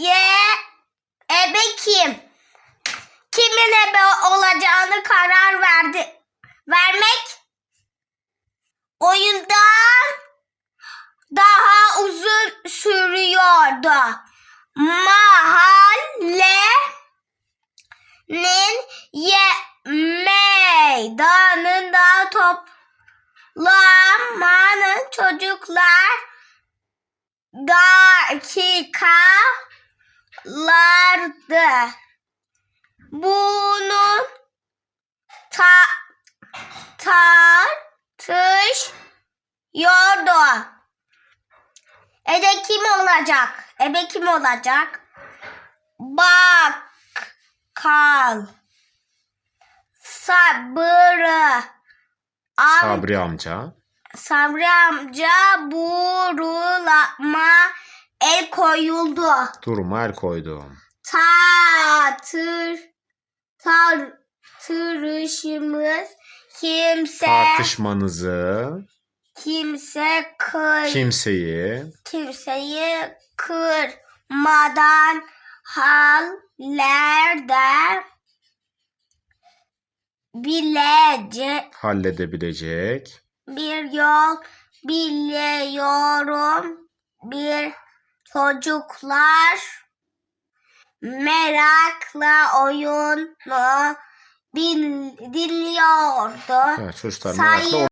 ye ebe kim? Kimin ebe olacağını karar verdi. Vermek oyundan daha uzun sürüyordu. Mahallenin ye meydanında toplamanın çocuklar dakikalardı. Bunun ta tartışıyordu. Ebe kim olacak? Ebe kim olacak? Bakkal. Sabırı. Am- Sabri amca. Sabri amca burulama el koyuldu. Duruma el koydu. Tartır tartışımız kimse Tartışmanızı kimse kır kimseyi kimseyi kırmadan hallerde bilecek halledebilecek bir yol biliyorum bir çocuklar merakla oyunu dinliyordu. evet, çocuklar merakla